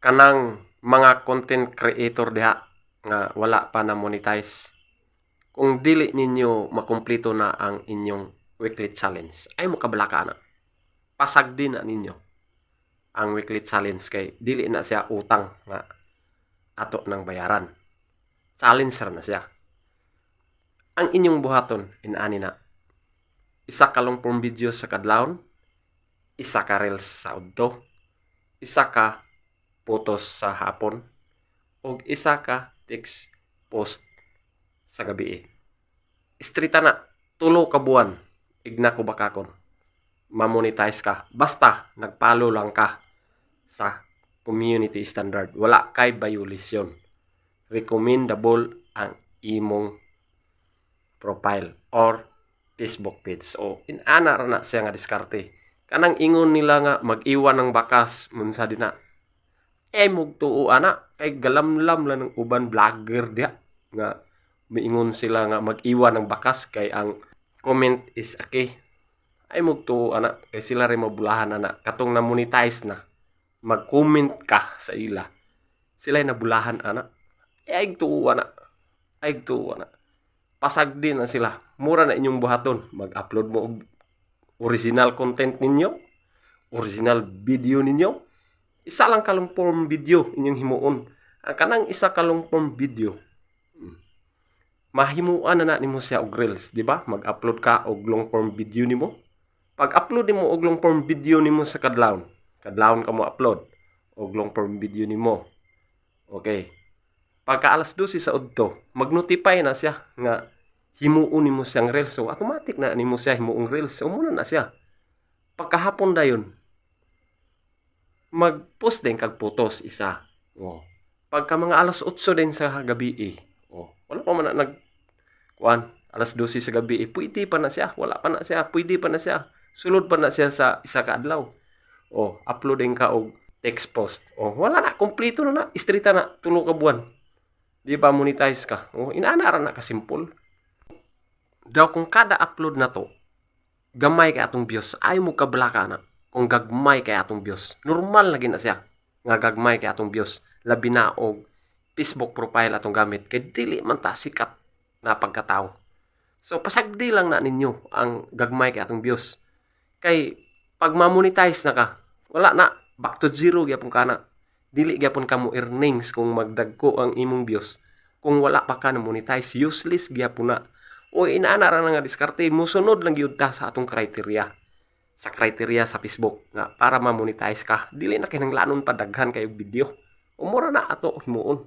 kanang mga content creator diha nga wala pa na monetize. Kung dili ninyo makumpleto na ang inyong weekly challenge ay mo kabalaka na. Pasag din na ninyo ang weekly challenge kay dili na siya utang nga ato ng bayaran. Challenge na siya. Ang inyong buhaton inani na. Isa ka long form video sa kadlawon isa ka reels sa udto isa ka photos sa hapon. Ug isa ka text post sa gabi. Istrita na tulo ka buwan igna ko bakakon mamonetize ka. Basta nagpalo lang ka sa community standard. Wala kay violation. Recommendable ang imong profile or Facebook page. So inana ra na siya nga diskarte. Kanang ingon nila nga mag-iwan ng bakas munsa din na eh mugtuo ana. Kay galamlam lang ng uban vlogger dia. Nga miingon sila nga mag-iwan ng bakas kay ang comment is okay. Ay mugtuo ana. Kay sila rin mabulahan ana. Katong na monetize na mag-comment ka sa ila. Sila nabulahan ana. Eh ay tuo ana. Ay tuo ana. Pasag din na sila. Mura na inyong buhaton. Mag-upload mo original content ninyo original video ninyo isa lang kalong video inyong himuon. Ang kanang isa kalong video mahimuan na na nimo siya og reels di ba? Mag-upload ka og long form video nimo. Pag upload nimo og long form video nimo sa kadlawon kadlawon ka mo upload og long form video nimo. Okay. Pagka alas 12 sa udto mag-notify na siya nga himuon nimo siyang reels. So automatic na nimo siya himuong reels. So muna na siya. Pagkahapon dayon mag-post din kag photos isa. Oh. Pagka mga alas 8 din sa gabi eh. Oh, wala pa man na nag kuan, alas 12 sa gabi eh. Pwede pa na siya, wala pa na siya, pwede pa na siya. Sulod pa na siya sa isa ka adlaw. Oh, uploading ka og text post. Oh, wala na, kompleto na na, istrita na tulo ka buwan. Di ba monetize ka? Oh, inaana ra na ka simple. Daw kung kada upload na to, gamay kay atong views, ay mo kablaka na kung gagmay kay atong views. Normal lagi na siya nga gagmay kay atong views. Labi na og Facebook profile atong gamit kay dili man ta sikat na pagkatao. So pasagdi lang na ninyo ang gagmay kay atong views. Kay pag ma-monetize na ka, wala na back to zero gyapon kana. Dili gyapon ka mo earnings kung magdagko ang imong views. Kung wala pa ka na monetize, useless gyapon na. O inaana ra na nga diskarte, musunod lang gyud ta sa atong criteria sa criteria sa Facebook nga para ma-monetize ka dili na kinanglanon pa daghan kayo video. Umura na ato himuon